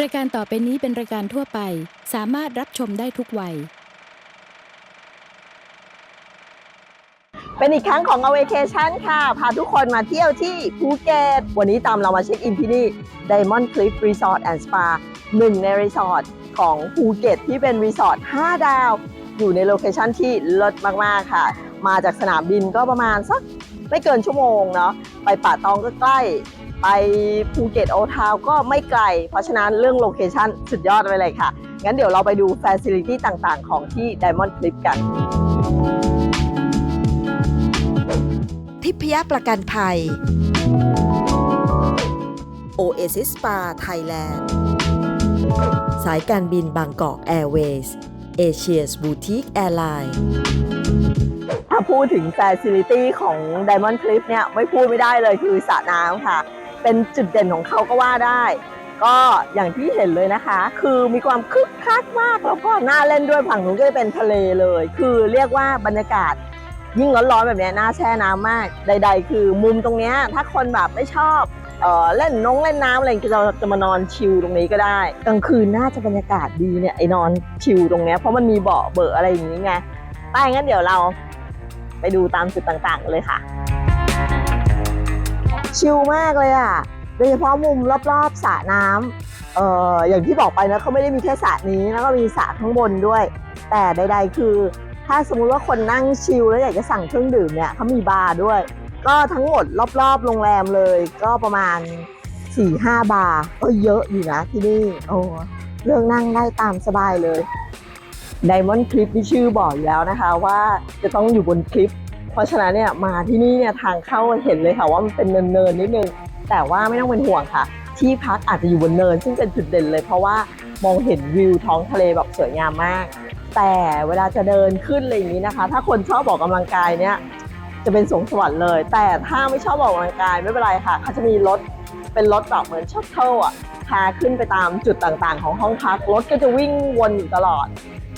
รายการต่อไปนี้เป็นรายการทั่วไป สามารถรับชมได้ทุกวัย เป็นอีกครั้งของ a w a c a t i o n ค่ะ พาทุกคนมาเที่ยวที่ภูเก็ต วันนี้ตามเรามาเช็คอินที่นี่ Diamond Cliff Resort and Spa หนึ่งในรีสอร์ทของภูเก็ตที่เป็นรีสอร์ท 5 ดาว อยู่ในโลเคชันที่เลิศมาก ๆ ค่ะ มาจากสนามบินก็ประมาณสักไม่เกินชั่วโมงเนาะ ไปป่าตองก็ใกล้ ไปภูเก็ตโอทาวก็ไม่ไกล เพราะฉะนั้นเรื่องโลเคชั่นสุดยอดไปเลยค่ะ งั้นเดี๋ยวเราไปดูฟ a ซิลิตี้ต่างๆ ของที่ Diamond Cliff กัน ทิพยประกันภัย Oasis Spa Thailand สายการบินบางกอกแอร์เวย์ Asia's Boutique Airline ถ้าพูดถึง Facility ของ Diamond Cliff เนี่ย ไม่พูดไม่ได้เลยคือสระน้ำค่ะ เป็นจุดเด่นของเขาก็ว่าได้ ก็อย่างที่เห็นเลยนะคะ คือมีความคึกคักมากแล้วก็น่าเล่นด้วยฝั่งนู้นก็จะเป็นทะเลเลย คือเรียกว่าบรรยากาศยิ่งร้อนๆแบบนี้น่าแช่น้ำมากใด ๆ คือมุมตรงนี้ถ้าคนแบบไม่ชอบเออเล่นน้องเล่นน้ำอะไรอย่าจะจะมานอนชิลตรงนี้ก็ได้กลางคืนน่าจะบรรยากาศดีเนี่ยไอ้นอนชิลตรงนี้เพราะมันมีเบาะเบอะอะไรอย่างงี้ไงไปงั้นเดี๋ยวเราไปดูตามจุดต่างๆ เลยค่ะ ชิลมากเลยอะโดยเฉพาะมุมรอบๆสระน้ำเอ่ออย่างที่บอกไปนะเขาไม่ได้มีแค่สระนี้แล้วก็มีสระข้างบนด้วย แต่ใด ๆ คือ ถ้าสมมุติว่าคนนั่งชิลแล้วอยากจะสั่งเครื่องดื่มเนี่ยเขามีบาร์ด้วย ก็ทั้งหมดรอบๆโรงแรมเลย ก็ประมาณ4-5บาร์ก็เยอะอยู่นะที่นี่โอ้เรื่องนั่งได้ตามสบายเลย Diamond Cliff ที่ชื่อบอกอยู่แล้วนะคะว่าจะต้องอยู่บนคลิป เพราะฉะนั้นเนี่ยมาที่นี่เนี่ยทางเข้าเห็นเลยค่ะว่ามันเป็นเนินๆนิดนึง แต่ว่าไม่ต้องเป็นห่วงค่ะ ที่พักอาจจะอยู่บนเนิน ซึ่งเป็นจุดเด่นเลย เพราะว่ามองเห็นวิวท้องทะเลแบบสวยงามมาก แต่เวลาจะเดินขึ้นอะไรอย่างนี้นะคะ ถ้าคนชอบออกกำลังกายเนี่ยจะเป็นสงสวรรค์เลย แต่ถ้าไม่ชอบออกกำลังกายไม่เป็นไรค่ะเขาจะมีรถเป็นรถแบบเหมือนชัตเทิลอะพาขึ้นไปตามจุดต่างๆ ของห้องพักรถก็จะวิ่งวนอยู่ตลอด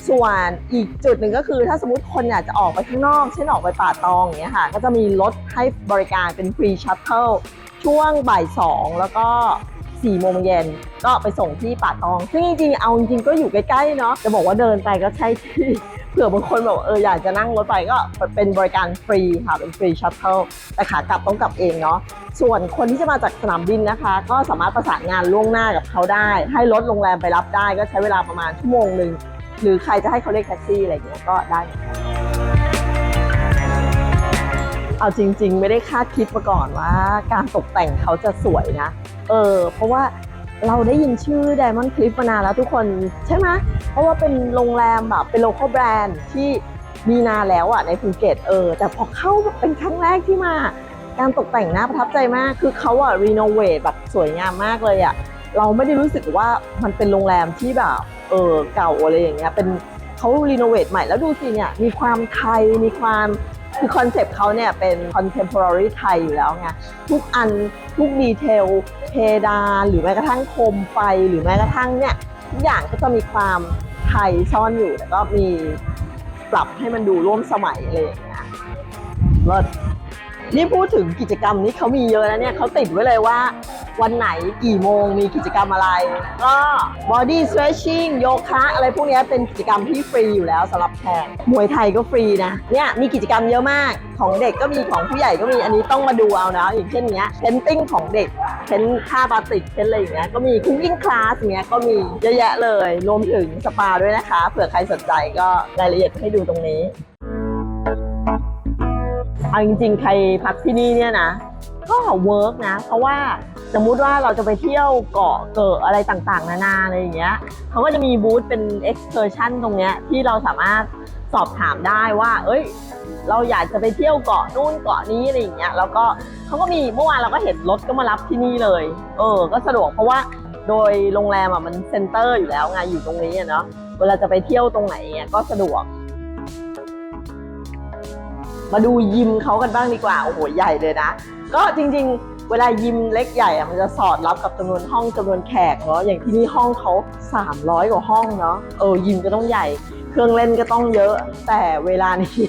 ส่วนอีกจุดหนึ่งก็คือถ้าสมมติคนอยากจะออกไปข้างนอกเช่นออกไปป่าตองอย่างเงี้ยค่ะก็จะมีรถให้บริการเป็นฟรีชัตเทิลช่วงบ่ายสองแล้วก็4โมงเย็นก็ไปส่งที่ป่าตอง ซึ่งจริงๆ เอาจริงๆ ก็อยู่ใกล้ๆ เนาะ จะบอกว่าเดินไปก็ใช่ที่ เผื่อบางคนแบบเอออยากจะนั่งรถไปก็เป็นบริการฟรีค่ะ เป็นฟรีชัตเทิลแต่ขากลับต้องกลับเองเนาะ ส่วนคนที่จะมาจากสนามบินนะคะ ก็สามารถประสานงานล่วงหน้ากับเขาได้ ให้รถโรงแรมไปรับได้ก็ใช้เวลาประมาณชั่วโมงหนึ่ง หรือใครจะให้เขาเรียกแท็กซี่อะไรอย่างเงี้ยก็ได้เหมือนกันเอาจริง ๆ ไม่ได้คาดคิดมาก่อนว่า การตกแต่งเขาจะสวยนะ เออ เพราะว่าเราได้ยินชื่อ Diamond Cliff มานานแล้วทุกคนใช่ไหมเพราะว่าเป็นโรงแรมแบบเป็น local brand ที่มีนานแล้วอะในภูเก็ตเออ แต่พอเข้าเป็นครั้งแรกที่มา การตกแต่งน่าประทับใจมาก คือเขาอะรีโนเวทแบบสวยงามมากเลยอะ เราไม่ได้รู้สึกว่ามันเป็นโรงแรมที่แบบเออเก่าอะไรอย่างเงี้ยเป็นเขารีโนเวทใหม่แล้วดูสิเนี่ยมีความไทยมีความคือคอนเซปต์เขาเนี่ยเป็น contemporary ไทยอยู่แล้วไงทุกอันทุกดีเทลเพดานหรือแม้กระทั่งโคมไฟหรือแม้กระทั่งเนี่ยทุกอย่างก็จะมีความไทยซ่อนอยู่แต่ก็มีปรับให้มันดูร่วมสมัยอะไรอย่างเงี้ยเลิศ นี่พูดถึงกิจกรรมนี้เขามีเยอะนะเนี่ยเขาติดไว้เลยว่า วันไหนกี่โมงมีกิจกรรมอะไร ก็ body stretching โยคะอะไรพวกนี้เป็นกิจกรรมที่ฟรีอยู่แล้วสำหรับแขกมวยไทยก็ฟรีนะ เนี่ยมีกิจกรรมเยอะมากของเด็กก็มีของผู้ใหญ่ก็มีอันนี้ต้องมาดูเอานะอย่างเช่นเนี้ยเพนติ้งของเด็กเพนผ้าบาติกเพนอะไรอย่างเงี้ยก็มีคุกกิ้งคลาสอย่างเงี้ยก็มีเยอะแยะเลยรวมถึงสปาด้วยนะคะ เผื่อใครสนใจก็รายละเอียดให้ดูตรงนี้ เอาจริง ๆ ใครพักที่นี่เนี่ยนะ ก็เวิร์กนะ เพราะว่าสมมุติว่าเราจะไปเที่ยวเกาะเกิดอะไรต่างๆ นานาอะไรอย่างเงี้ยเขาก็จะมีบูธเป็น excursion ตรงเนี้ยที่เราสามารถสอบถามได้ว่า เอ้ย เราอยากจะไปเที่ยวเกาะนู่นเกาะนี้อะไรอย่างเงี้ยแล้วก็เขาก็มีเมื่อวานเราก็เห็นรถก็มารับที่นี่เลย เออ ก็สะดวกเพราะว่าโดยโรงแรมอะมันเซ็นเตอร์อยู่แล้วไงอยู่ตรงนี้เนาะเวลาจะไปเที่ยวตรงไหนเงี้ยก็สะดวก มาดูยิมเขากันบ้างดีกว่า โอ้โห ใหญ่เลยนะ ก็จริงๆ เวลายิมเล็กใหญ่อะมันจะสอดรับกับจำนวนห้องจำนวนแขกเนาะ อย่างที่นี่ห้องเขา300 กว่าห้องเนาะ เออ ยิมก็ต้องใหญ่ เครื่องเล่นก็ต้องเยอะ แต่เวลานี้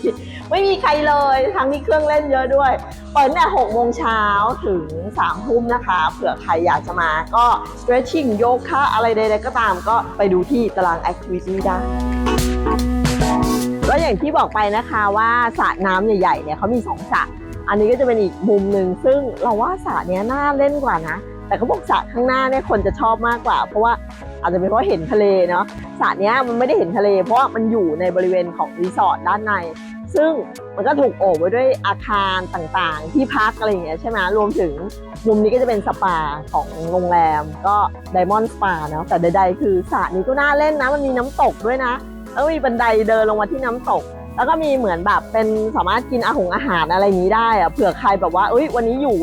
ไม่มีใครเลย ทั้งที่เครื่องเล่นเยอะด้วย เปิดตั้งแต่6โมงเช้าถึง3ทุ่มนะคะ เผื่อใครอยากจะมา ก็ stretching โยคะอะไรใดๆก็ตาม ก็ไปดูที่ตาราง activity ได้ แล้วอย่างที่บอกไปนะคะว่าสระน้ำใหญ่ๆเนี่ยเขามีสองสระอันนี้ก็จะเป็นอีกมุมหนึ่งซึ่งเราว่าสระเนี้ยน่าเล่นกว่านะ แต่เขาบอกสระข้างหน้าเนี่ยคนจะชอบมากกว่า เพราะว่าอาจจะเป็นเพราะเห็นทะเลเนาะสระเนี้ยมันไม่ได้เห็นทะเล เพราะมันอยู่ในบริเวณของรีสอร์ทด้านใน ซึ่งมันก็ถูกโอบไว้ด้วยอาคารต่างๆ ที่พักอะไรอย่างเงี้ยใช่ไหมรวมถึงมุมนี้ก็จะเป็นสปาของโรงแรมก็ไดมอนด์สปาเนาะแต่ใดๆคือสระนี้ก็น่าเล่นนะ มันมีน้ำตกด้วยนะ แล้วมีบันไดเดินลงมาที่น้ำตก แล้วก็มีเหมือนแบบเป็นสามารถกินอาหงอาหารอะไรนี้ได้อะเผื่อใครแบบว่าเอ้ยวันนี้อยู่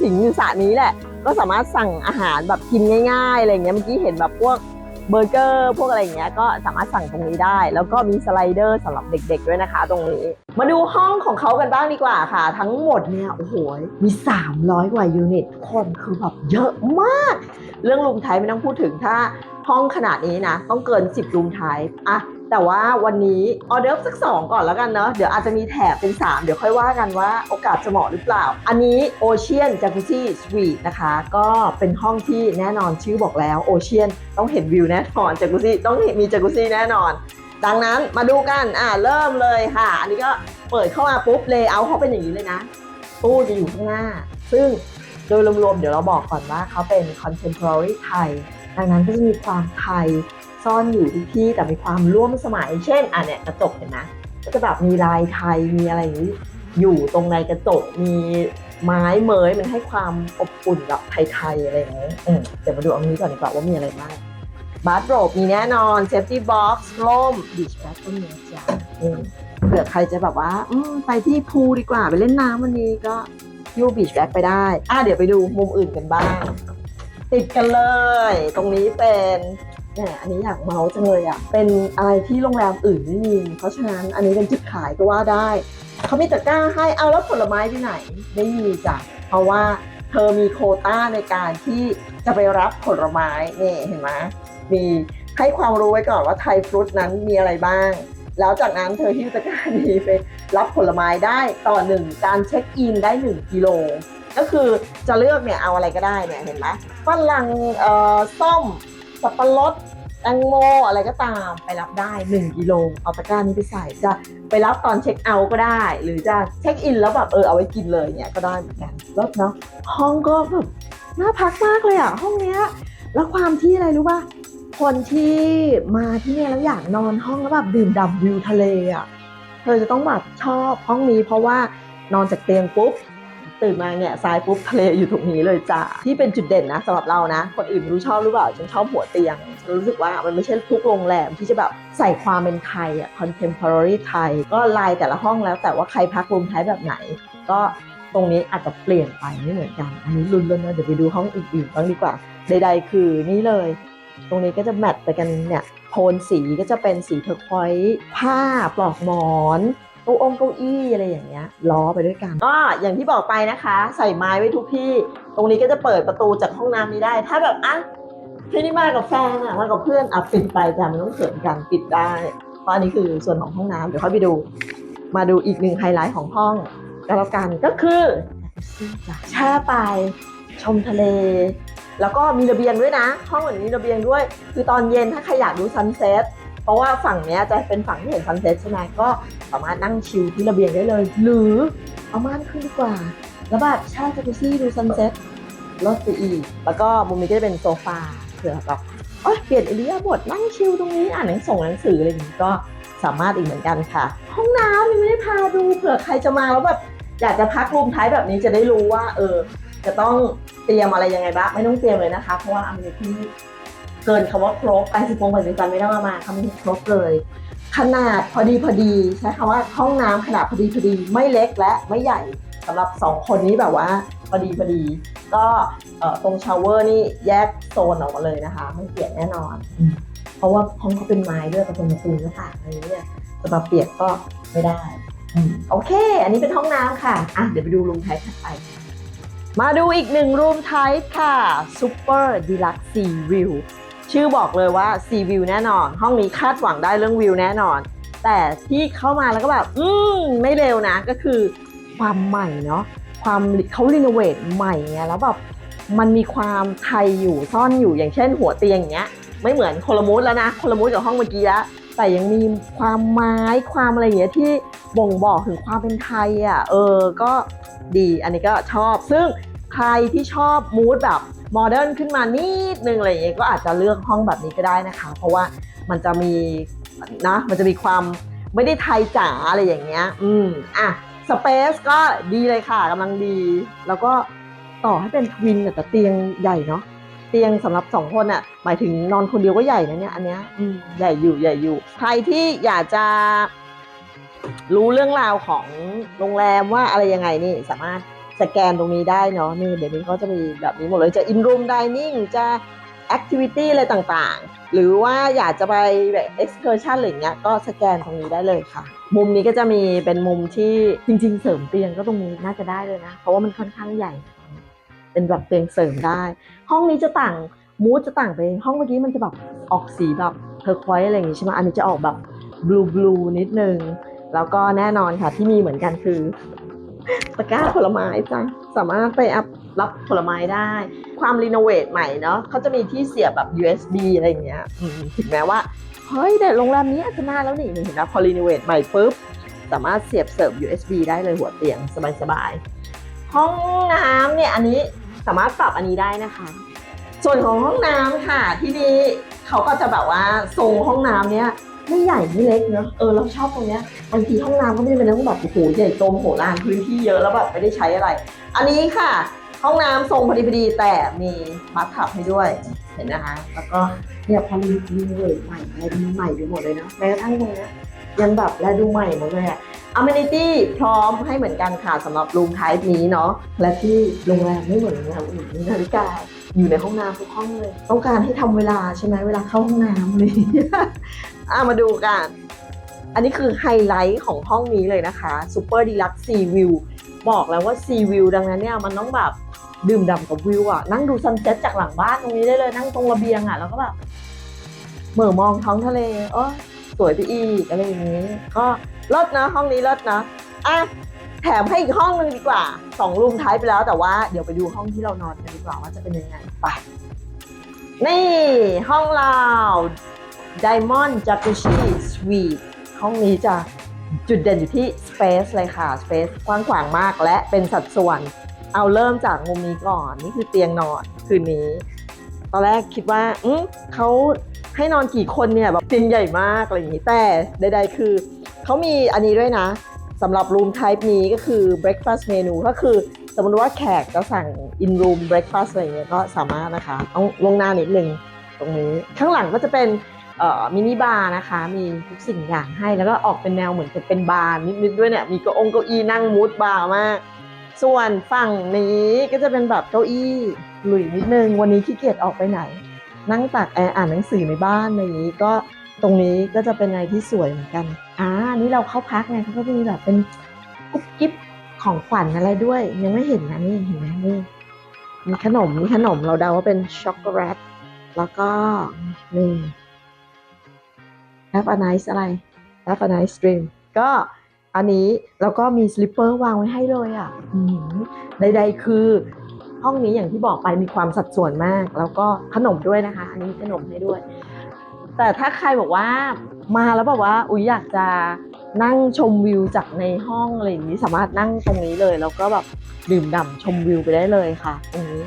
สิงอยู่สระนี้แหละ ก็สามารถสั่งอาหารแบบกินง่ายๆอะไรเงี้ยเมื่อกี้เห็นแบบพวกเบอร์เกอร์พวกอะไรเงี้ยก็สามารถสั่งตรงนี้ได้ แล้วก็มีสไลเดอร์สำหรับเด็ก ๆ ด้วยนะคะ ตรงนี้ มาดูห้องของเขากันบ้างดีกว่าค่ะ ทั้งหมดเนี่ยโอ้โหมี 300 กว่ายูนิตทุกคนคือแบบเยอะมาก เรื่องรูมไทป์ไม่ต้องพูดถึงถ้าห้องขนาดนี้นะ ต้องเกิน 10รูมไทป์อะ แต่ว่าวันนี้ออเดิร์สัก 2 ก่อนแล้วกันเนาะเดี๋ยวอาจจะมีแถบเป็น 3 เดี๋ยวค่อยว่ากันว่าโอกาสจะเหมาะหรือเปล่า อันนี้โอเชียนจากุซี่สวีทนะคะ ก็เป็นห้องที่แน่นอนชื่อบอกแล้วโอเชียนต้องเห็นวิวแน่นอนจากุซี่ต้องมีจากุซี่แน่นอน ดังนั้นมาดูกันอ่าเริ่มเลยค่ะ อันนี้ก็เปิดเข้ามาปุ๊บเลเยอร์เขาเป็นอย่างนี้เลยนะตู้จะอยู่ข้างหน้า ซึ่งโดยรวมๆเดี๋ยวเราบอกก่อนว่าเขาเป็น contemporary ไทยดังนั้นก็จะมีความไทย ซ่อนอยู่ทุกที่แต่มีความร่วมสมัย เช่นอะเนี่ยกระจกเห็นไหมก็จะแบบมีลายไทยมีอะไรอย่างนี้อยู่ตรงในกระจกมีไม้เมยมันให้ความอบอุ่นแบบไทยๆอะไรอย่างนี้อืมเดี๋ยวมาดูอันนี้ก่อนดีกว่าว่ามีอะไรบ้างบาร์โรบมีแน่นอน safety box ร่ม beach bag ก็มีนะจ้ะอืมเผื่อใครจะแบบว่าอไปที่พูลดีกว่าไปเล่นน้ำวันนี้ก็ยูบีชแบ็กไปได้ อะเดี๋ยวไปดูมุมอื่นกันบ้าง ติดกันเลย ตรงนี้เป็น แหมอันนี้อยากเมาส์จังเลยอะ เป็นอะไรที่โรงแรมอื่นไม่มี เพราะฉะนั้นอันนี้เป็นจุดขายก็ว่าได้ เขามีตะกร้าให้ เอาแล้วผลไม้ที่ไหน ไม่มีจ้ะ เพราะว่าเธอมีโคต้าในการที่จะไปรับผลไม้นี่เห็นไหมมีให้ความรู้ไว้ก่อนว่าไทยฟรุตนั้นมีอะไรบ้าง แล้วจากนั้นเธอที่ตะกร้านี้ไปรับผลไม้ได้ต่อหนึ่งการเช็คอินได้ 1กิโลก็คือจะเลือกเนี่ยเอาอะไรก็ได้เนี่ยเห็นไหมฝรั่งเอ่อส้ม สับปะรดแตงโมอะไรก็ตามไปรับได้ 1กิโลเอาตะกร้านี้ไปใส่จะไปรับตอนเช็คเอาท์ก็ได้ หรือจะเช็คอินแล้วแบบเออเอาไว้กินเลยเนี่ยก็ได้เหมือนกันรถเนาะห้องก็แบบน่าพักมากเลยอะห้องเนี้ยแล้วความที่อะไรรู้ป่ะคนที่มาที่นี่แล้วอยากนอนห้องแล้วแบบดื่มด่ำวิวทะเลอะเธอจะต้องแบบชอบห้องนี้เพราะว่านอนจากเตียงปุ๊บ ตื่นมาเนี่ยซ้ายปุ๊บทะเลอยู่ตรงนี้เลยจ้ะที่เป็นจุดเด่นนะสำหรับเรานะ คนอื่นรู้ชอบหรือเปล่าฉันชอบหัวเตียงรู้สึกว่ามันไม่ใช่ทุกโรงแรมที่จะแบบใส่ความเป็นไทยอะ contemporary ไทย ก็ลายแต่ละห้องแล้วแต่ว่าใครพักรูมไทยแบบไหน ก็ตรงนี้อาจจะเปลี่ยนไปไม่เหมือนกัน อันนี้ลุ้นเลยนะเดี๋ยวไปดูห้องอื่นๆบ้างดีกว่า ใด ๆ คือนี่เลย ตรงนี้ก็จะแมทไปกันเนี่ยโทนสีก็จะเป็นสีเทอร์ควอยซ์ผ้าปลอกหมอน ก้าองเก้าอี้อะไรอย่างเงี้ยล้อไปด้วยกันก็อย่างที่บอกไปนะคะ ใส่ไม้ไว้ทุกที่ ตรงนี้ก็จะเปิดประตูจากห้องน้ำนี้ได้ ถ้าแบบอะที่นี่มากับแฟนอะมากับเพื่อนอะปิดไปแต่ไม่ต้องเขินกันปิดได้เพราะอันนี้คือส่วนของห้องน้ำเดี๋ยวค่อยไปดู มาดูอีกหนึ่งไฮไลท์ของห้องก็แล้วกันก็คือแช่ไปชมทะเล แล้วก็มีระเบียงด้วยนะ ห้องเหมือนมีระเบียงด้วย คือตอนเย็นถ้าใครอยากดูซันเซ็ต ราะว่าฝั่งนี้จะเป็นฝั่งที่เห็นซันเซ็ตใช่ไหมก็สามารถนั่งชิลที่ระเบียงได้เลย หรือเอาม่านขึ้นดีกว่า แล้วแบบแช่จักรุซี่ดูซันเซ็ตลดไปอีก แล้วก็มุมนี้ก็จะเป็นโซฟาเผื่อแบบโอ๊ยเปลี่ยนอิริยบถนั่งชิลตรงนี้อ่านหนังส่งหนังสืออะไรอย่างนี้ก็สามารถอีกเหมือนกันค่ะ ห้องน้ำยังไม่ได้พาดูเผื่อใครจะมาแล้วแบบอยากจะพักรูมท้ายแบบนี้จะได้รู้ว่า เออ จะต้องเตรียมอะไรยังไงบ้างไม่ต้องเตรียมเลยนะคะ เพราะว่าอเมริที่ เกินคำว่าครบ80โมง80วันไม่ต้องเอามาคำนี้ครบเลย ขนาดพอดีพอดีใช้คำว่าห้องน้ำขนาดพอดีพอดีไม่เล็กและไม่ใหญ่สำหรับสองคนนี้แบบว่าพอดีพอดี ก็ตรงชาวเวอร์นี่แยกโซนออกมาเลยนะคะ ไม่เปียกแน่นอนอเพราะว่าห้องเขาเป็นไม้ด้วยกับเป็นประตูหน้าต่างอะไรอย่างเงี้ยจะมาเปียกก็ไม่ได้โอเค อันนี้เป็นห้องน้ำค่ะอะเดี๋ยวไปดูรูมไทป์ถัดไป มาดูอีกหนึ่งรูมไทป์ค่ะ Super Deluxe Sea View ชื่อบอกเลยว่า Sea View แน่นอน ห้องนี้คาดหวังได้เรื่องวิวแน่นอน แต่ที่เข้ามาแล้วก็แบบ อืม ไม่เร็วนะ ก็คือความใหม่เนาะความเขารีโนเวทใหม่ไงแล้วแบบมันมีความไทยอยู่ซ่อนอยู่อย่างเช่นหัวเตียงอย่างเงี้ย ไม่เหมือนโคลมูดแล้วนะโคลมูดกับห้องเมื่อกี้ล้วแต่ยังมีความไม้ความอะไรอย่างเงี้ยที่บ่งบอกถึงความเป็นไทยอะเออก็ดีอันนี้ก็ชอบ ซึ่งใครที่ชอบมูดแบบ โมเดิร์นขึ้นมานิดนึงอะไรอย่างเงี้ยก็อาจจะเลือกห้องแบบนี้ก็ได้นะคะ เพราะว่ามันจะมีนะมันจะมีความไม่ได้ไทยจ๋าอะไรอย่างเงี้ย อืมอะสเปซก็ดีเลยค่ะกำลังดี แล้วก็ต่อให้เป็นทวินแต่เตียงใหญ่เนาะเตียงสำหรับสองคนอะหมายถึงนอนคนเดียวก็ใหญ่นะเนี่ยอันเนี้ยอืมใหญ่อยู่ใหญ่อยู่ ใครที่อยากจะรู้เรื่องราวของโรงแรมว่าอะไรยังไงนี่สามารถ สแกนตรงนี้ได้เนาะนี่เดี๋ยวนี้เขาจะมีแบบนี้หมดเลยจะ in room dining จะ activity อะไรต่างๆ หรือว่าอยากจะไปแบบ excursion อะไรอย่างเงี้ยก็สแกนตรงนี้ได้เลยค่ะ มุมนี้ก็จะมีเป็นมุมที่จริง ๆ เสริมเตียงก็ตรงนี้น่าจะได้เลยนะ เพราะว่ามันค่อนข้างใหญ่ เป็นแบบเตียงเสริมได้ ห้องนี้จะต่างมูดจะต่างไปห้องเมื่อกี้มันจะแบบออกสีแบบเทอร์ควอยอะไรอย่างงี้ใช่ไหมอันนี้จะออกแบบบลูบลูนิดนึง แล้วก็แน่นอนค่ะที่มีเหมือนกันคือ ตะกร้าผลไม้จ้ะสามารถไปอัพรับผลไม้ได้ ความรีโนเวทใหม่เนาะเขาจะมีที่เสียบแบบ USB อะไรอย่างเงี้ยถึงแม้ว่า เฮ้ยแต่โรงแรมนี้อาจจะแล้วนี่เห็นไหมพอรีโนเวทใหม่ปุ๊บ สามารถเสียบเสิร์ฟ USB ได้เลยหัวเตียงสบายๆ ห้องน้ำเนี่ยอันนี้สามารถปรับอันนี้ได้นะคะ ส่วนของห้องน้ำค่ะที่นี่เขาก็จะแบบว่าทรงห้องน้ำเนี้ย ไม่ใหญ่ไม่เล็กเนอะเออเราชอบตรงเนี้ยบางทีห้องน้ำก็ไม่ได้เป็นต้องแบบโอ้โหใหญ่โตมโหฬารพื้นที่เยอะแล้วแบบไม่ได้ใช้อะไร อันนี้ค่ะ ห้องน้ำทรงพอดีพอดีแต่มีบัตทับให้ด้วยเห็นนะคะ แล้วก็เนี่ยพอรีรีเวทใหม่อะไรดูใหม่ไปหมดเลยเนะแม้กระทั่งตรงเนี้ยยังแบบและดูใหม่หมดเลยอะอ m ม n i t y พร้อมให้เหมือนกันค่ะสำหรับรูมไทป์นี้เนาะและที่โรงแรมไม่เหมือนโรงแรมอื่นนาฬิกาอยู่ในห้องน้ำทุกห้องเลย ต้องการให้ทำเวลาใช่ไหมเวลาเข้าห้องน้ำเลย อะมาดูกัน อันนี้คือไฮไลท์ของห้องนี้เลยนะคะ Super Deluxe Sea View บอกแล้วว่า Sea View ดังนั้นเนี่ยมันต้องแบบดื่มด่ำกับวิวอะนั่งดูซันเซ็ตจากหลังบ้านตรงนี้ได้เลยนั่งตรงระเบียงอะแล้วก็แบบเหม่อมองท้องทะเลเออสวยไปอีกอะไรอย่างนี้ ก็เลิศนะห้องนี้เลิศนะอะแถมให้อีกห้องหนึ่งดีกว่าสองรูมท้ายไปแล้วแต่ว่าเดี๋ยวไปดูห้องที่เรานอนกันดีกว่าว่าจะเป็นยังไงไปนี่ห้องเรา Diamond Jacuzzi Suite ห้องนี้จะจุดเด่นอยู่ที่ Space เลยค่ะ Space กว้างขวางมากและเป็นสัดส่วน เอาเริ่มจากมุมนี้ก่อน นี่คือเตียงนอนคืนนี้ ตอนแรกคิดว่าเขาให้นอนกี่คนเนี่ยแบบเตียงใหญ่มากอะไรอย่างนี้แต่ใดๆคือเขามีอันนี้ด้วยนะสำหรับ room type นี้ก็คือ breakfast menu ก็คือสมมติว่าแขกจะสั่ง in room breakfast อะไรอย่างเงี้ยก็สามารถนะคะ ต้องลงหน้านิดนึงตรงนี้ ข้างหลังก็จะเป็น มินิบาร์นะคะ มีทุกสิ่งอย่างให้แล้วก็ออกเป็นแนวเหมือนจะเป็นบาร์นิดๆด้วยเนี่ยมีเก้าองเก้าอี้นั่งมูดบาร์มาก ส่วนฝั่งนี้ก็จะเป็นแบบเก้าอี้หลุยนิดนึง วันนี้ขี้เกียจออกไปไหน นั่งตากแอร์อ่านหนังสือในบ้านอะไรอย่างนี้ก็ตรงนี้ก็จะเป็นอะไรที่สวยเหมือนกันอ่านนี่เราเข้าพักไงเขาก็จะมีแบบเป็นกุ๊บกิ๊บของขวัญอะไรด้วย ยังไม่เห็นนะนี่เห็นไหมนี่มีขนมมีขนมเราเดาว่าเป็นช็อกโกแลตแล้วก็นี่ have a nice อะไร have a nice dream ก็อันนี้แล้วก็มีสลิปเปอร์วางไว้ให้เลยอะใดๆคือห้องนี้อย่างที่บอกไปมีความสัดส่วนมาก แล้วก็ขนมด้วยนะคะ อันนี้ขนมให้ด้วย แต่ถ้าใครบอกว่ามาแล้วแบบว่า อุ๊ยอยากจะนั่งชมวิวจากในห้องอะไรอย่างนี้สามารถนั่งตรงนี้เลย แล้วก็แบบดื่มด่ำชมวิวไปได้เลยค่ะตรงนี้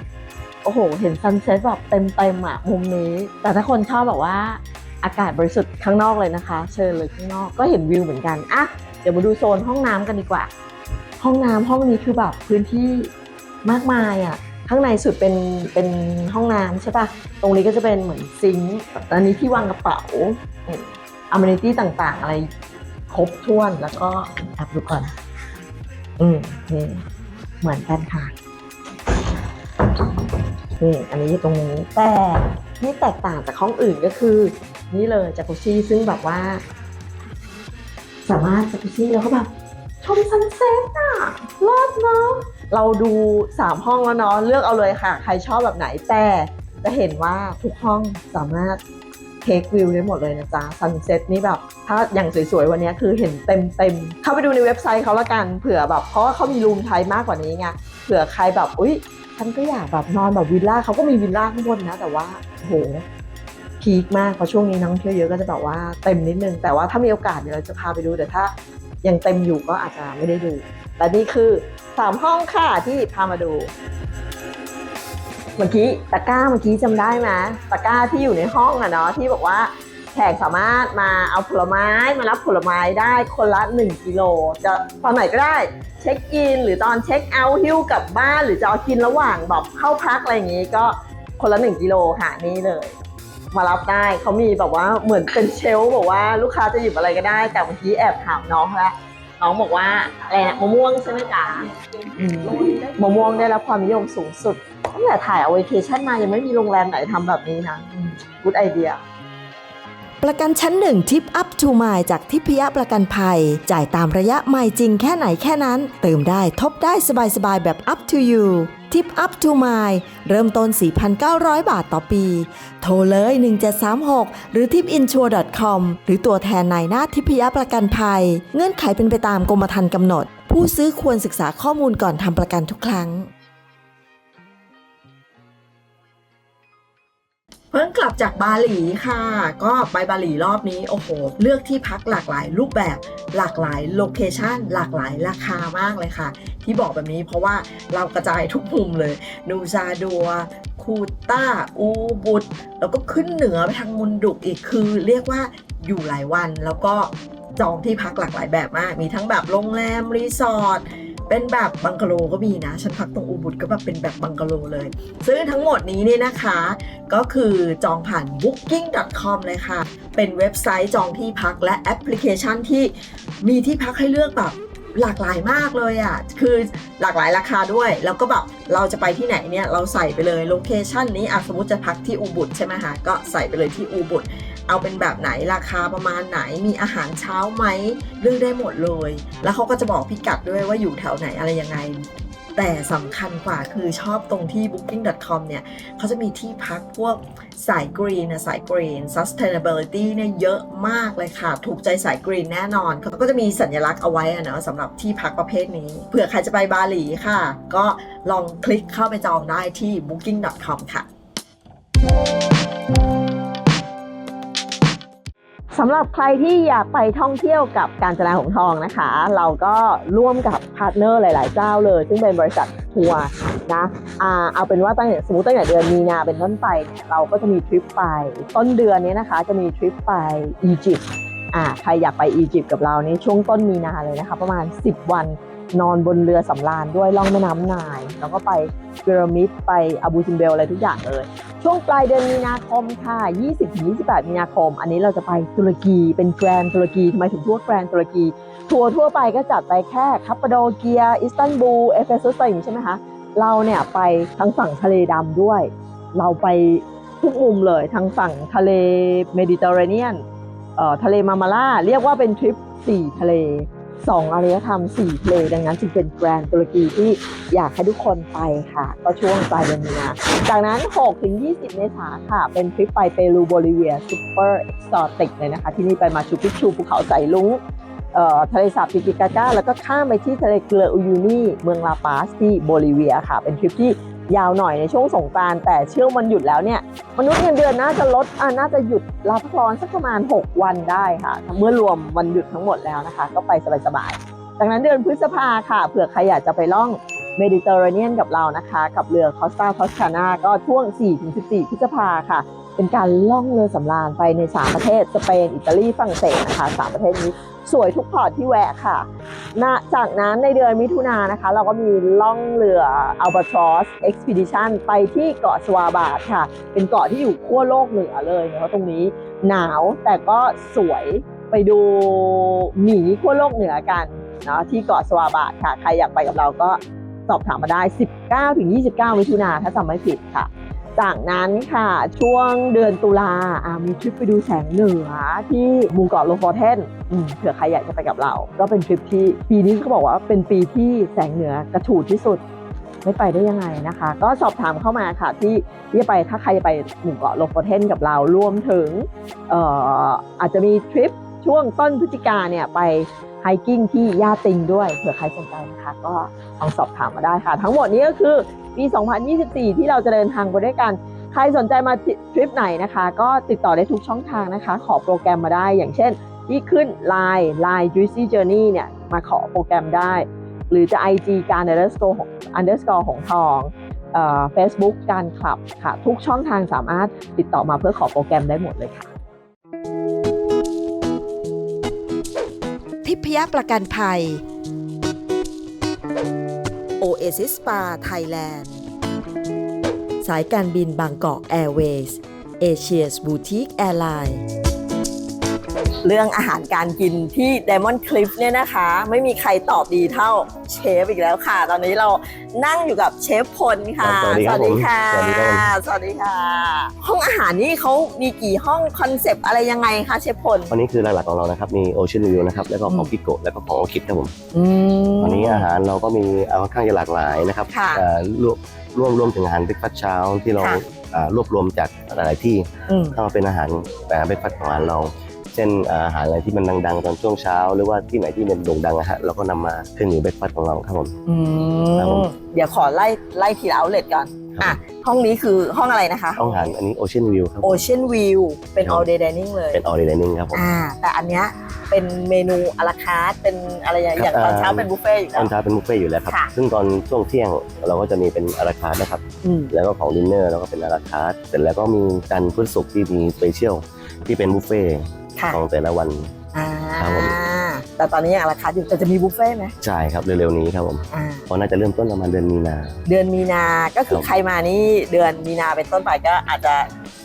โอ้โห เห็นซันเซ็ตแบบเต็มเต็มๆอะมุมนี้ แต่ถ้าคนชอบแบบว่า อากาศบริสุทธิ์ข้างนอกเลยนะคะ เชิญเลยข้างนอกก็เห็นวิวเหมือนกันอะเดี๋ยวมาดูโซนห้องน้ำกันดีกว่า ห้องน้ำห้องนี้คือแบบพื้นที่มากมายอะข้างในสุดเป็นเป็นห้องน้ำใช่ปะตรงนี้ก็จะเป็นเหมือนซิงค์อันนี้ที่วางกระเป๋าอ m ม n i t y ต่างๆ อะไรครบถ้วนแล้วก็แอบดูก่อน อืมนี่เหมือนกันค่ะนี่อันนี้อยู่ตรงนี้แต่ที่แตกต่างจากห้องอื่นก็คือ นี่เลยจากุชี่ซึ่งแบบว่า สามารถจากุชี่แล้วก็แบบชมซันเซ็ตอะรอดเนาะเราดู 3 ห้องแล้วเนาะเลือกเอาเลยค่ะ ใครชอบแบบไหนแต่จะเห็นว่าทุกห้องสามารถเทควิวได้หมดเลยนะจ๊ะซันเซ็ตนี่แบบ ถ้าอย่างสวยๆ วันนี้คือเห็นเต็มเต็มๆเข้าไปดูในเว็บไซต์เขาละกันเผื่อแบบเพราะว่าเขามีรูมไทยมากกว่านี้ไงเผื่อใครแบบอุ๊ยฉันก็อยากแบบนอนแบบวิลล่าเขาก็มีวิลล่าข้างบนนะ แต่ว่าโห พีคมากเพราะช่วงนี้นักท่องเที่ยวเยอะก็จะแบบว่าเต็มนิดนึง แต่ว่าถ้ามีโอกาสเดี๋ยวเราจะพาไปดูแต่ถ้ายังเต็มอยู่ก็อาจจะไม่ได้ดูและนี่คือสามห้องค่ะที่พามาดู เมื่อกี้ตะกร้าเมื่อกี้จำได้ไหมตะกร้าที่อยู่ในห้องอะเนาะที่บอกว่าแขกสามารถมาเอาผลไม้มารับผลไม้ได้คนละ 1กิโลจะตอนไหนก็ได้เช็คอินหรือตอนเช็คเอาท์ฮิ้วกลับบ้าน หรือจะเอากินระหว่างแบบเข้าพักอะไรอย่างงี้ก็คนละ 1กิโลค่ะนี่เลย มารับได้เขามีแบบว่าเหมือนเป็นเชลฟ์บอกว่าลูกค้าจะหยิบอะไรก็ได้ แต่เมื่อกี้แอบถามน้องแล้วน้องบอกว่าอะไรนะมะม่วงใช่ไหมจ๊ะอืมมะม่วงได้รับความนิยมสูงสุดตั้งแต่ถ่ายเอาเวเคชั่นมายังไม่มีโรงแรมไหนทำแบบนี้นะกูดไอเดีย ประกันชั้นหนึ่งทิปอัพทูม e จากทิพยประกันภัย จ่ายตามระยะไม่จริงแค่ไหนแค่นั้น เติมได้ทบได้สบายๆ แบบ up to you ทิปอัพทูม e เริ่มต้น 4,900 บาทต่อปี โทรเลย 1736 หรือ tipinsure.com หรือตัวแทนนายหน้าทิพยประกันภัย เงื่อนไขเป็นไปตามกรมธรรม์กำหนด ผู้ซื้อควรศึกษาข้อมูลก่อนทำประกันทุกครั้ง เพิ่งกลับจากบาหลีค่ะ ก็ไปบาหลีรอบนี้ โอ้โห เลือกที่พักหลากหลายรูปแบบ หลากหลายโลเคชันหลากหลายราคามากเลยค่ะ ที่บอกแบบนี้เพราะว่าเรากระจายทุกมุมเลย นูซาดัว คูต้า อูบุตแล้วก็ขึ้นเหนือไปทางมุนดุกอีกคือ เรียกว่าอยู่หลายวันแล้วก็จองที่พักหลากหลายแบบมาก มีทั้งแบบโรงแรม รีสอร์ท เป็นแบบบังกะโลก็มีนะ ฉันพักตรงอูบุตก็แบบเป็นแบบบังกะโลเลย ซึ่งทั้งหมดนี้เนี่ยนะคะ ก็คือจองผ่าน booking.com เลยค่ะ เป็นเว็บไซต์จองที่พักและแอปพลิเคชันที่มีที่พักให้เลือกแบบหลากหลายมากเลยอะ่ะ คือหลากหลายราคาด้วย แล้วก็แบบเราจะไปที่ไหนเนี่ย เราใส่ไปเลยโลเคชันนี้อะสมมติจะพักที่อูบุตใช่ไหมคะก็ใส่ไปเลยที่อูบุต เอาเป็นแบบไหนราคาประมาณไหนมีอาหารเช้าไหมเลือกได้หมดเลย แล้วเขาก็จะบอกพิกัดด้วยว่าอยู่แถวไหนอะไรยังไง แต่สำคัญกว่าคือชอบตรงที่ booking.com เนี่ยเขาจะมีที่พักพวกสายกรีนนะสายกรีน sustainability เนี่ยเยอะมากเลยค่ะ ถูกใจสายกรีนแน่นอน เขาก็จะมีสัญลักษณ์เอาไว้อะเนาะสำหรับที่พักประเภทนี้ เผื่อใครจะไปบาหลีค่ะ ก็ลองคลิกเข้าไปจองได้ที่ booking.com ค่ะ สำหรับใครที่อยากไปท่องเที่ยวกับการจนาหงทองนะคะ เราก็ร่วมกับพาร์ทเนอร์หลาย ๆ เจ้าเลย ซึ่งเป็นบริษัททัวร์นะอาเอาเป็นว่าตั้งแต่สมมติตั้งแต่เดือนมีนาเป็นต้นไปเนี่ยเราก็จะมีทริปไป ต้นเดือนนี้นะคะ จะมีทริปไปอียิปต์อ่าใครอยากไปอียิปต์กับเรานี่ช่วงต้นมีนาเลยนะคะ ประมาณ 10 วัน นอนบนเรือสำราญด้วยล่องแม่น้ำนาย แล้วก็ไปพีระมิดไปอาบูซิมเบลอะไรทุกอย่างเลย ช่วงปลายเดือนมีนาคมค่ะ 20-28 มีนาคม อันนี้เราจะไปตุรกีเป็นแกรนตุรกีทำไมถึงทั่วแกรนตุรกี ทัวร์ทั่วไปก็จัดไปแค่คัปปาโดเกีย อิสตันบูล เอเฟซัสอะไรอย่างนี้ใช่ไหมคะเราเนี่ยไปทางฝั่งทะเลดำด้วย เราไปทุกมุมเลยทางฝั่งทะเลเมดิเตอร์เรเนียนเอ่อทะเลมามาล่า เรียกว่าเป็นทริป4ทะเล 2อารยธรรม4ทะเลดังนั้นจึงเป็นแกรนด์ตุรกีที่อยากให้ทุกคนไปค่ะ ก็ช่วงปลายเดือนมีนาจากนั้น6ถึง20 เมษาค่ะ เป็นทริปไปเปรูโบลิเวียซูเปอร์เอ็กซ์ตอติกเลยนะคะ ที่นี่ไปมาชูปิชูภูเขาสลุงทะเลสาบติกิกาก้า แล้วก็ข้ามไปที่ทะเลเกลืออูยูนีเมืองลาปาสที่โบลิเวียค่ะ เป็นทริปที่ ยาวหน่อยในช่วงสงกรานต์แต่เชื่อวันหยุดแล้วเนี่ยมนุษย์เงินเดือนน่าจะลดอ่าน่าจะหยุดลาพักร้อนสักประมาณ 6 วันได้ค่ะ เมื่อรวมวันหยุดทั้งหมดแล้วนะคะ ก็ไปสบายๆจากนั้นเดือนพฤษภาค่ะเผื่อใครอยากจะไปล่องเมดิเตอร์เรเนียนกับเรานะคะ กับเรือคอสตาทอสคานาก็ช่วง 4-14 พฤษภาค่ะ เป็นการล่องเรือสำราญไปใน 3 ประเทศ สเปน อิตาลีฝรั่งเศสนะคะ 3 ประเทศนี้ สวยทุกพอร์ตที่แวะค่ะณจากนั้นในเดือนมิถุนายนนะคะ เราก็มีล่องเรือ Albatross Expedition ไปที่เกาะสวาบาดค่ะ เป็นเกาะที่อยู่ขั้วโลกเหนือเลยเนาะตรงนี้หนาวแต่ก็สวยไปดูหมีขั้วโลกเหนือกันเนาะที่เกาะสวาบาดค่ะ ใครอยากไปกับเราก็สอบถามมาได้ 19-29 มิถุนาถ้าจำไม่ผิดค่ะ จากนั้นค่ะช่วงเดือนตุลาอ่ามีทริปไปดูแสงเหนือที่หมู่เกาะโลฟอร์เทนเผื่อใครอยากจะไปกับเรา ก็เป็นทริปที่ปีนี้เขาบอกว่าเป็นปีที่แสงเหนือกระฉูดที่สุดไม่ไปได้ยังไงนะคะ ก็สอบถามเข้ามาค่ะที่ที่จะไปถ้าใครไปหมู่เกาะโลโกเทนกับเรารวมถึงเอ่ออาจจะมีทริปช่วงต้นพฤศจิกาเนี่ยไปไฮกิ้งที่ย่าติงด้วยเผื่อใครสนใจนะคะ ก็ลองสอบถามมาได้ค่ะ ทั้งหมดนี้ก็คือ ปี 2024 ที่เราจะเดินทางไปด้วยกัน ใครสนใจมาทริปไหนนะคะ ก็ติดต่อได้ทุกช่องทางนะคะ ขอโปรแกรมมาได้ อย่างเช่น ที่ขึ้น Line Line Juicy Journey เนี่ย มาขอโปรแกรมได้ หรือจะ IG การ underscore ของ underscore ของทองเอ่อ Facebook การคลับค่ะ ทุกช่องทางสามารถติดต่อมาเพื่อขอโปรแกรมได้หมดเลยค่ะ ทิพยประกันภัย Oasis Spa Thailand สายการบินบางกอกแอร์เวย์สเอเชียสบูติกแอร์ไลน์ เรื่องอาหารการกินที่ Diamond Cliff เนี่ยนะคะ ไม่มีใครตอบดีเท่าเชฟอีกแล้วค่ะ ตอนนี้เรานั่งอยู่กับเชฟพลค่ะสวัสดีครับผมค่ะ สวัสดีครับผมสวัสดีค่ะ ห้องอาหารนี่เขามีกี่ห้องคอนเซปต์อะไรยังไงคะเชฟพลวันนี้คือหลักๆของเรานะครับมี Ocean View นะครับแล้วก็ของอืมพิโกะแล้วก็ของโอคิดครับผมอืมวันนี้อาหารเราก็มีเอาค่อนข้างจะหลากหลายนะครับค่ะเอ่อรวมร่วมรวมถึงอาหารเบรกฟาสต์เช้าที่เราค่ะอ่ารวบรวมจากหลายๆที่อืมเข้ามาเป็นอาหารแต่เบรกฟาสต์ของร้านเรา เช่นอาหารอะไรที่มันดังๆ ตอนช่วงเช้า หรือว่าที่ไหนที่มันโด่งดังอะฮะเราก็นำมาขึ้นอยู่เบรกฟาสต์ของเราครับผม อืครับผม มเดี๋ยวขอไล่ไล่ทีละเอาเล t ก่อนครับอะ ห้องนี้คือห้องอะไรนะคะ ห้องอาหารอันนี้ Ocean View ครับผม Ocean View เป็น ครับ all day dining เลย เป็น all day dining ครับผม อ่า แต่อันเนี้ยเป็นเมนูอลาคาร์ทเป็นอะไรอย่างครับอย่างตอนเช้าอ่าเป็นบุฟเฟ่ต์อยู่ตแล้อว นเช้าเป็นบุฟเฟ่ต์อยู่แล้วครับ ค่ะ ซึ่งตอนช่วงเที่ยงเราก็จะมีเป็นอาราคาร์นะครับ อืม แล้วก็ของดินเนอร์แล้วก็เป็นอาราคาร์ทเสร็จแล้วก็มีจันทร์พุธศุกร์ที่มีสเปเชียลที่เป็นบุฟเฟ่ต์ ค่ะของแต่ละวัน อ่าครับผม แต่ตอนนี้ยังอลาคาร์ทอยู่แต่จะมีบุฟเฟ่ต์ไหมใช่ครับเร็วๆนี้ครับผมอ่าเพราะน่าจะเริ่มต้นประมาณเดือนมีนาเดือนมีนาก็คือครับใครมานี่เดือนมีนาเป็นต้นไปก็อาจจะ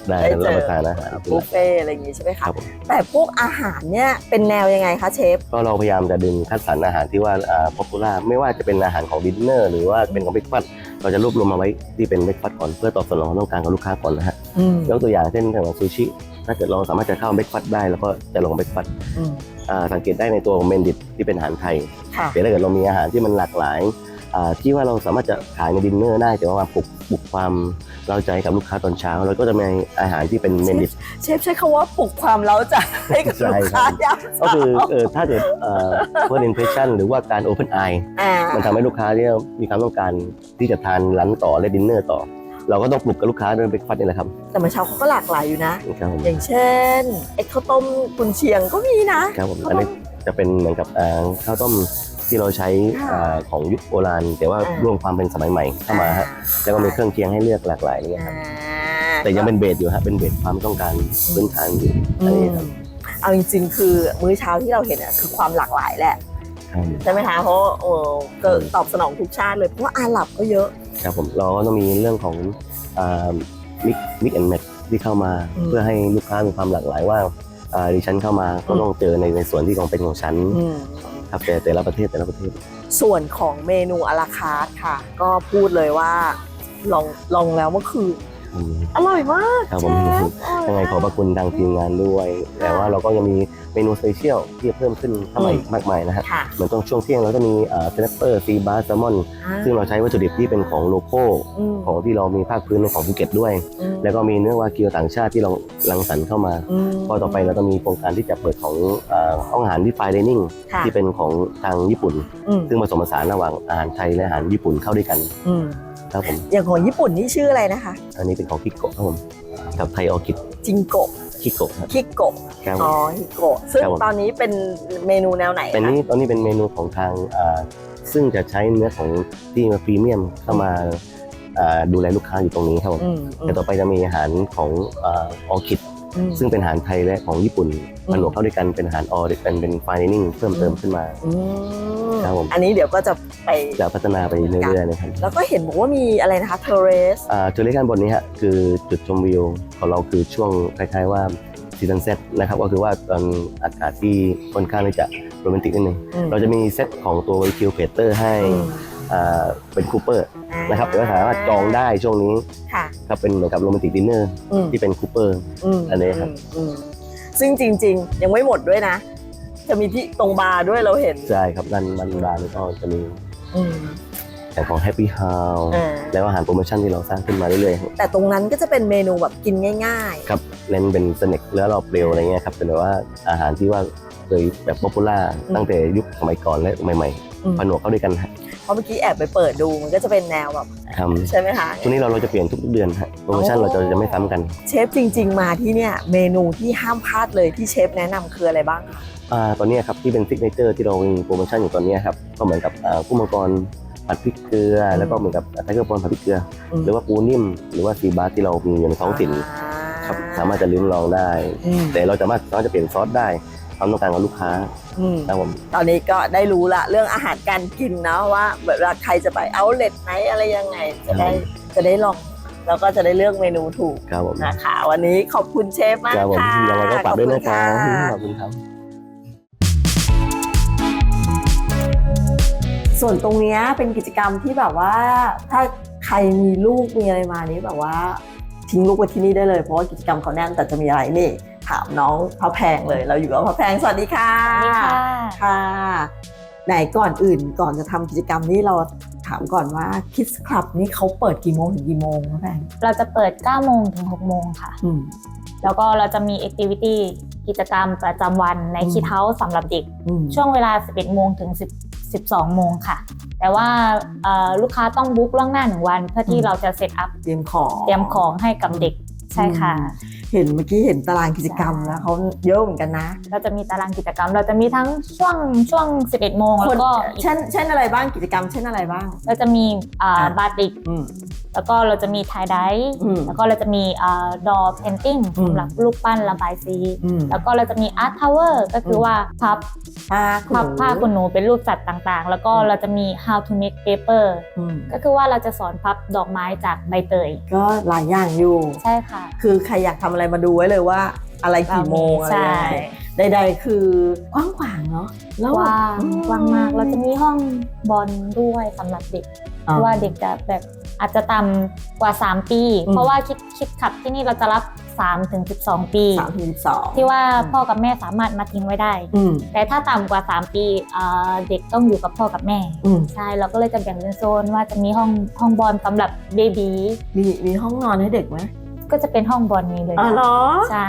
ได้ได้เจอ รับประทานอาหารบุฟเฟ่ต์อะไรอย่างงี้ใช่ไหมครัคะบผม แต่พวกอาหารเนี่ยเป็นแนวยังไงคะเชฟ ก็เราพยายามจะดึงคัดสรรอาหารที่ว่าป๊อปปูล่าไม่ว่าจะเป็นอาหารของดินเนอร์หรือว่าเป็นของเบรกฟาสต์เราจะรวบรวมมาไว้ที่เป็นเบรกฟาสต์ก่อนเพื่อตอบสนองความต้องการของลูกค้าก่อนนะฮะอืมยกตัวอย่างเช่นอย่างซูชิ ถ้าเกิดเราสามารถจะเข้าเบรกฟาสต์ได้เราก็จะลงเบรกฟาสต์อืมอ่าสังเกตได้ในตัวของเมนดิตที่เป็นอาหารไทยค่ะแต่ถ้าเกิดเรามีอาหารที่มันหลากหลายอ่าที่ว่าเราสามารถจะขายในดินเนอร์ได้แต่ว่ามาปลุกปลุกความเราใจกับลูกค้าตอนเช้าเราก็จะมีอาหารที่เป็นเมนดิตเชฟใช้คำว่าปลุกความเล้าใจให้กับใช่ลูกค้ายามก็เช้าคือเออถ้าเกิดเอ่อ first impression หรือว่าการ open eye อ่ามันทำให้ลูกค้าเนี่ยมีความต้องการที่จะทานร้านต่อและดินเนอร์ต่อ เราก็ต้องปลุกกับลูกค้าด้วยเบรกฟาสต์นี่แหละครับแต่เมื่อเช้าเขาก็หลากหลายอยู่นะ ครับผมอย่างเช่นไอ้ข้าวต้มกุนเชียงก็มีนะครับผมอันนี้จะเป็นเหมือนกับเอ่อข้าวต้มที่เราใช้ค่ะเอ่อของยุคโบราณ แต่ว่าอ่า ร่วมความเป็นสมัยใหม่เข้ามาฮะแล้วก็มีเครื่องเคียงให้เลือกหลากหลายนี่ครับอ่าแต่ยังเป็นเบสอยู่ฮะเป็นเบสความต้องการพื้นฐานอยู่อือันมนี้ครับเอาจริงๆ คือมื้อเช้าที่เราเห็นอะคือความหลากหลายแหละ ครับ ใช่ไหมคะเพราะว่าเออเกิดตอบสนองทุกชาติเลยเพราะว่าอาหรับก็เยอะ ครับผมเราก็ต้องมีเรื่องของมิกมิกแอนด์แมทที่เข้ามาอืมเพื่อให้ลูกค้ามีความหลากหลายว่าอ่าดิฉันเข้ามาก็อืมต้องเจอในในส่วนที่ของเป็นของฉันอืมครับแต่แต่ละประเทศแต่ละประเทศ ส่วนของเมนูอลาคาร์ทค่ะ ก็พูดเลยว่าลองลองแล้วเมื่อคืน อืม อร่อยมากครับผม เชฟยังไงขอบพระคุณทางทีมงานด้วย แต่ว่าเราก็ยังมีเมนูสเปเชียลที่เพิ่มขึ้นเข้ามาอีกมากมายนะฮะค่ะเหมือนตรงช่วงเที่ยงเราก็มีเซนเปอร์ซีบาร์แซลมอนซึ่งเราใช้วัตถุดิบที่เป็นของโลโก้อืมของที่เรามีภาคพื้นในของภูเก็ตด้วย อืมแล้วก็มีเนื้อวากิวต่างชาติที่เราลังสรรค์เข้ามามพอต่อไปเราจะมีโครงการที่จะเปิดของเอ่อห้องอาหารที่ไฟเดนิ่งค่ะที่เป็นของทางญี่ปุ่น อืมซึ่งผสมผสานระหว่างอาหารไทยและอาหารญี่ปุ่นเข้าด้วยกัน อืม ครับผม อย่างของญี่ปุ่นนี่ชื่ออะไรนะคะ อันนี้เป็นของคิโกะครับผมกับไทยออคิดจิงโกะคิโกะครับ คิโกะครับผอ๋อมฮิโกะซึ่งครับผม ตอนนี้เป็นเมนูแนวไหนเป็นคะนี้ตอนนี้เป็นเมนูของทางอ่าซึ่งจะใช้เนื้อของที่มาพรีเมียมเข้ามาอ่าดูแลลูกค้าอยู่ตรงนี้ครับผม อืมอืมแต่ต่อไปจะมีอาหารของออคิดอืม ซึ่งเป็นอาหารไทยและของญี่ปุ่นอืมผนวกเข้าด้วยกันเป็นอาหารออเป็นเป็นไฟนิ่งเพิ่มเติมขึ้นมาอืมครับผมอันนี้เดี๋ยวก็จะไปจะพัฒนาไปเรื่อยๆนะครับแล้วก็เห็นบอกว่ามีอะไรนะคะเทเรสอ่าจุดเล็กด้านบนนี้ฮะคือจุดชมวิวของเราคือช่วงคล้ายๆว่าซีซันเซตนะครับก็คือว่าตอนอากาศที่ค่อนข้างที่จะโรแมนติกนิดนึงเราจะมีเซตของตัวคิวเพเตอร์ให้อ่า เป็นคูเปอร์นะครับแต่ว่าสามารถจองได้ช่วงนี้ค่ะครับเป็นเหมือนกับโรแมนติกดินเนอร์อืมที่เป็นคูเปอร์มอันนี้ครับอืมซึ่งจริง ๆ ยังไม่หมดด้วยนะ จะมีที่ตรงบาร์ด้วยเราเห็น ใช่ครับด้านด้านร้านก็จะมีอืมอย่างของ Happy House อ่าแล้วอาหารโปรโมชั่นที่เราสร้างขึ้นมาเรื่อยๆครับแต่ตรงนั้นก็จะเป็นเมนูแบบกินง่ายครับเน้นเป็นสเน็กแล้วเราเปรียวอะไรเงี้ยครับเป็นแบบว่าอาหารที่ว่าเคยแบบป๊อปปูล่าตั้งแต่ยุคสมัยก่อนและใหม่อืมๆผนวกเข้าด้วยกันฮะๆ เพราะเมื่อกี้แอบไปเปิดดูมันก็จะเป็นแนวแบบทใช่ไหมคะำช่วงนี้เราเราจะเปลี่ยนทุกๆเดือนฮะโปรโมชั่นอ๋อเราจะจะไม่ซ้ำกันเชฟจริง ๆ มาที่เนี่ยเมนูที่ห้ามพลาดเลยที่เชฟแนะนำคืออะไรบ้างคะอ่าตอนเนี้ยครับที่เป็นซิกเนเจอร์ที่เรามีโปรโมชั่นอยู่ตอนเนี้ยครับก็เหมือนกับอ่ากุ้งมังกรผัดพริกเกลือ แล้วก็เหมือนกับไทเกอร์ปอนผัดพริกเกลืออมหรือว่าปูนิ่ม หรือว่าซีบาร์ที่เรามีอยู่ในท้องถิ่นครับสามารถจะลิ้มลองได้ อืมแต่เราสามารถสามารถจะเปลี่ยนซอสได้ ความต้องการของลูกค้าอืมนะครับผม ตอนนี้ก็ได้รู้ละเรื่องอาหารการกินเนาะว่าเวลาใครจะไปเอาเลทไหนอะไรยังไง จะได้จะได้ลองแล้วก็จะได้เลือกเมนูถูกครับผมนะคะ วันนี้ขอบคุณเชฟมากครับผมค่ะยังไงก็ฝากด้วยนะครัขอบคุณค่ะขอบคุณครับ ส่วนตรงเนี้ยเป็นกิจกรรมที่แบบว่า ถ้าใครมีลูกมีอะไรมานี้แบบว่าทิ้งลูกไว้ที่นี่ได้เลยเพราะว่ากิจกรรมเขาแน่นแต่จะมีอะไรนี่ ถามน้องพระแพงเลยเราอยู่กับพระแพงสวัสดีค่ะสวัสดีค่ะค่ะไหนก่อนอื่นก่อนจะทำกิจกรรมนี้เราถามก่อนว่า Kids Club นี่เขาเปิดกี่โมงถึงกี่โมงพระแพงเราจะเปิด9โมงถึง6โมงค่ะอืมแล้วก็เราจะมี activity กิจกรรมประจำวันในอืมคิดเฮาส์สำหรับเด็กอืมช่วงเวลา 11โมงถึง10 12โมงค่ะ แต่ว่าเอ่อลูกค้าต้องบุ๊กล่วงหน้าหนึ่งวัน เพื่อที่เราจะเซตอัพเตรียมของเตรียมของให้กับเด็กใช่ค่ะอืม เห็นเมื่อกี้เห็นตารางกิจกรรมใช่แล้วเขาเยอะเหมือนกันนะ เราจะมีตารางกิจกรรม เราจะมีทั้งช่วงช่วง 11 โมงคแล้นวก็อีกเช่นเช่นอะไรบ้างกิจกรรม เช่นอะไรบ้าง เราจะมีอ่าอะบาติกอืม แล้วก็เราจะมีไทยไดอืมแล้วก็เราจะมีดอเพนติ้งอืมสำหรับรูปปั้นระบายสีอืมแล้วก็เราจะมีอาร์ตทาวเวอร์ก็คืออมว่าพับผ้าพับผ้าคุณหนูเป็นรูปสัตว์ต่างๆ แล้วก็เราจะมี how to make paper อืมก็คือว่าเราจะสอนพับดอกไม้จากใบเตย ก็หลายอย่างอยู่ใช่ค่ะ คือใครอยากทำอะไรมาดูไว้เลยว่าอะไรกี่โมงอะไรใช่ยังไงใดๆคือกว้างขวางเนาะแล้วกว้างอืกว้างมากเราจะมีห้องบอลด้วยสำหรับเด็กเพอ่ราะว่าเด็กจะแบบ อาจจะต่ำกว่า 3 ปีอืมเพราะว่าคิดคิดขับที่นี่เราจะรับ 3 ถึง 12 ปีสามถึงสองที่ว่าพ่อกับแม่สามารถมาทิ้งไว้ได้อืมแต่ถ้าต่ำกว่า 3 ปีเอ่อเด็กต้องอยู่กับพ่อกับแม่อืมใช่เราก็เลยจะแบ่งเป็นโซนว่าจะมีห้องห้องบอลสำหรับเบบีมีมีห้องนอนให้เด็กไหมก็จะเป็นห้องบอลนี้เลยอ๋อค่ะเหรอใช่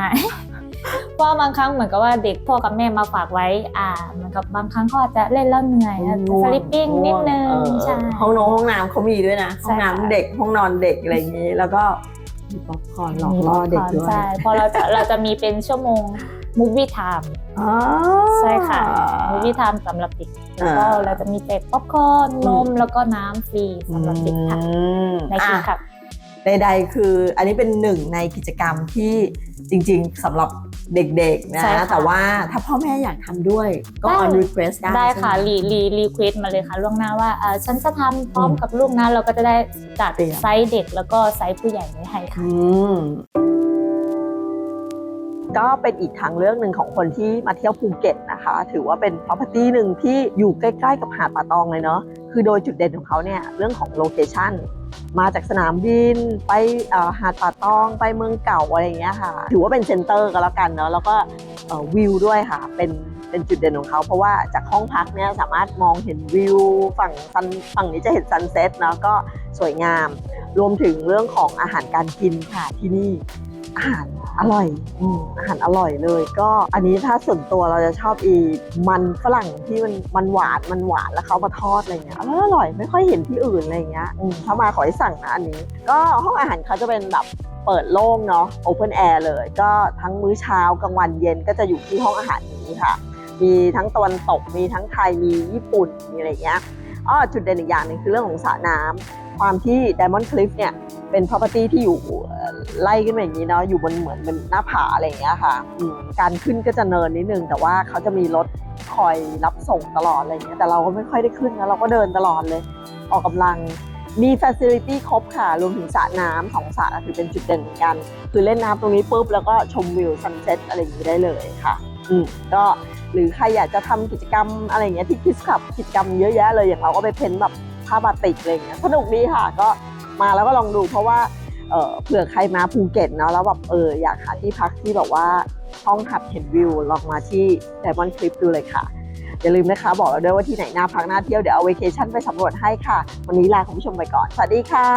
เพราะว่าบางครั้งเหมือนกับว่าเด็กพ่อกับแม่มาฝากไว้ อ่าเหมือนกับบางครั้งเขาอาจจะเล่นแล้วเหนื่อยอาจจะสลิปปิ้งนิดนึงเออใช่ห้องนอนห้องน้ำเขามีด้วยนะใช่ห้องน้ำเด็กห้องนอนเด็กอะไรอย่างนี้แล้วก็มีป๊อปคอร์นหลอกล่อเด็กด้วยใช่เพราะเราจะเราจะมีเป็นชั่วโมงมูฟวี่ไทม์อ๋อใช่ค่ะมูฟวี่ไทม์สำหรับเด็กแล้วก็อ่าเราจะมีแจกป๊อปคอร์นนมอืมแล้วก็น้ำฟรีสำหรับเด็กค่ะอืมในคิดอะขับใดๆคืออันนี้เป็นหนึ่งในกิจกรรมที่ จริงๆสำหรับเด็กๆนะ ใช่ค่ะ แต่ว่าถ้าพ่อแม่อยากทำด้วยก็ได้ on request ได้ได้ค่ะ ใช่ไหม รีรีรีเควสมาเลยค่ะล่วงหน้าว่าเอ่อฉันจะทำพร้อมกับลูกนะเราก็จะได้จัดเตรียม ไซส์เด็กแล้วก็ไซส์ผู้ใหญ่ไว้ให้ค่ะ อืมก็เป็นอีกทางเลือกหนึ่งของคนที่มาเที่ยวภูเก็ตนะคะ ถือว่าเป็น property หนึ่งที่อยู่ใกล้ ๆ กับหาดป่าตองเลยเนาะคือโดยจุดเด่นของเขาเนี่ยเรื่องของโลเคชัน มาจากสนามบิน ไปหาดป่าตองไปเมืองเก่าอะไรอย่างเงี้ยค่ะ ถือว่าเป็นเซ็นเตอร์ก็แล้วกันเนาะแล้วก็วิวด้วยค่ะ เป็นเป็นจุดเด่นของเขา เพราะว่าจากห้องพักเนี่ยสามารถมองเห็นวิวฝั่งซันฝั่งนี้จะเห็นซันเซ็ตเนาะก็สวยงาม รวมถึงเรื่องของอาหารการกินค่ะที่นี่ อาหารอร่อยอืมอาหารอร่อยเลย ก็อันนี้ถ้าส่วนตัวเราจะชอบอีมันฝรั่งที่มันมันหวานมันหวานแล้วเขามาทอดอะไรเงี้ยอร่อยอร่อยไม่ค่อยเห็นที่อื่นอะไรเงี้ยอืมถ้ามาขอให้สั่งนะอันนี้ ก็ห้องอาหารเขาจะเป็นแบบเปิดโล่งเนาะโอเพนแอร์เลย ก็ทั้งมื้อเช้ากลางวันเย็นก็จะอยู่ที่ห้องอาหารนี้ค่ะ มีทั้งตะวันตกมีทั้งไทยมีญี่ปุ่นมีอะไรเงี้ยอ้อจุดเด่นอีกอย่างหนึงคือเรื่องของสระน้ำ ความที่ Diamond Cliff เนี่ยเป็น property ที่อยู่ไล่ขึ้นมาอย่างนี้เนาะอยู่บนเหมือนเป็นหน้าผาอะไรอย่างเงี้ยค่ะการขึ้นก็จะเนินนิดนึง แต่ว่าเขาจะมีรถคอยรับส่งตลอดอะไรอย่างเงี้ยแต่เราก็ไม่ค่อยได้ขึ้นนะเราก็เดินตลอดเลย ออกกำลังมี facility ครบค่ะ รวมถึงสระน้ำสองสระถือเป็นจุดเด่นเหมือนกัน คือเล่นน้ำตรงนี้ปุ๊บ แล้วก็ชมวิวซันเซ็ตอะไรอย่างนี้ได้เลยค่ะ อืมก็หรือใครอยากจะทำกิจกรรมอะไรอย่างเงี้ยที่คิสขับกิจกรรมเยอะแยะเลยอย่างเราก็ไปเพ้นแบบ ผ้าบาติกอะไรอย่างเงี้ยสนุกดีค่ะก็มาแล้วก็ลองดูเพราะว่าเออเผื่อใครมาภูเก็ตเนาะแล้วแบบเอออยากหาที่พักที่แบบว่าห้องหับเห็นวิวลองมาที่ Diamond Cliff ดูเลยค่ะ อย่าลืมนะคะ บอกเราด้วยว่าที่ไหนน่าพักน่าเที่ยวเดี๋ยวเอาเวเคชั่นไปสำรวจให้ค่ะ วันนี้ลาคุณผู้ชมไปก่อน สวัสดีค่ะ